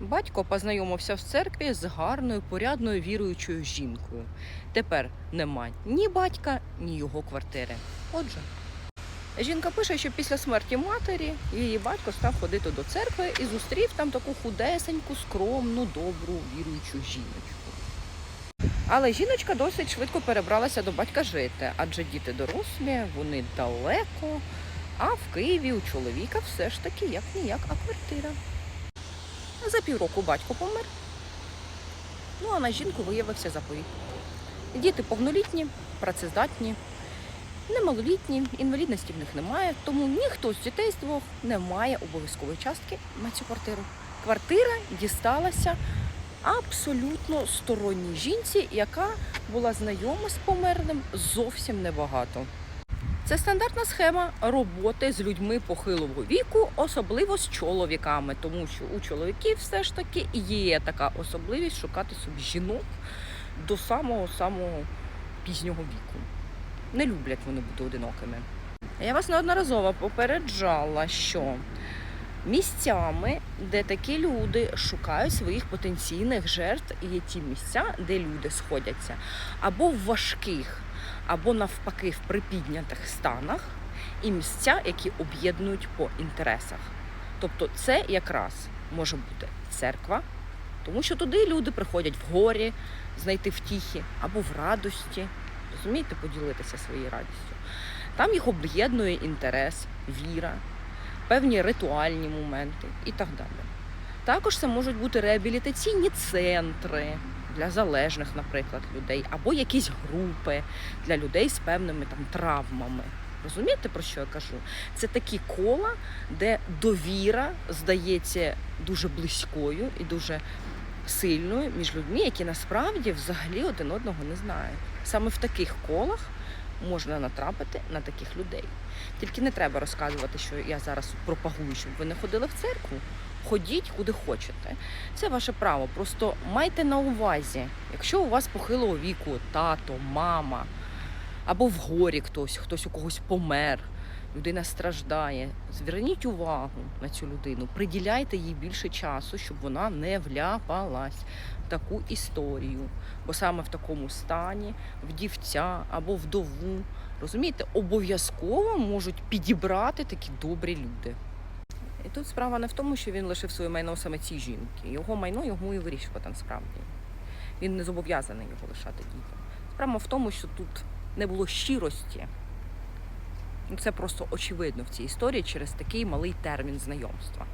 Батько познайомився в церкві з гарною, порядною віруючою жінкою. Тепер нема ні батька, ні його квартири. Отже, жінка пише, що після смерті матері її батько став ходити до церкви і зустрів там таку худесеньку, скромну, добру, віруючу жіночку. Але жіночка досить швидко перебралася до батька жити, адже діти дорослі, вони далеко, а в Києві у чоловіка все ж таки як ніяк, а квартира. За півроку батько помер. Ну а на жінку виявився заповіт. Діти повнолітні, працездатні, немалолітні, інвалідності в них немає, тому ніхто з дітей з двох не має обов'язкової частки на цю квартиру. Квартира дісталася абсолютно сторонній жінці, яка була знайома з померлим зовсім небагато. Це стандартна схема роботи з людьми похилого віку, особливо з чоловіками, тому що у чоловіків все ж таки є така особливість шукати собі жінок до самого самого пізнього віку. Не люблять вони бути одинокими. Я вас неодноразово попереджала, що місцями, де такі люди шукають своїх потенційних жертв, є ті місця, де люди сходяться або в важких, або навпаки в припіднятих станах, і місця, які об'єднують по інтересах. Тобто, це якраз може бути церква, тому що туди люди приходять в горі, знайти втіхи або в радості, розумієте, поділитися своєю радістю. Там їх об'єднує інтерес, віра, певні ритуальні моменти і так далі. Також це можуть бути реабілітаційні центри для залежних, наприклад, людей, або якісь групи для людей з певними там травмами. Розумієте, про що я кажу? Це такі кола, де довіра здається дуже близькою і дуже сильною між людьми, які насправді взагалі один одного не знають. Саме в таких колах можна натрапити на таких людей. Тільки не треба розказувати, що я зараз пропагую, щоб ви не ходили в церкву. Ходіть куди хочете. Це ваше право. Просто майте на увазі, якщо у вас похилого віку тато, мама, або в горі хтось, хтось у когось помер, людина страждає. Зверніть увагу на цю людину, приділяйте їй більше часу, щоб вона не вляпалась в таку історію. Бо саме в такому стані вдівця або вдову, розумієте, обов'язково можуть підібрати такі добрі люди. І тут справа не в тому, що він лишив своє майно саме цій жінки. Його майно йому і вирішувати насправді. Він не зобов'язаний його лишати дітям. Справа в тому, що тут не було щирості. Це просто очевидно в цій історії через такий малий термін знайомства.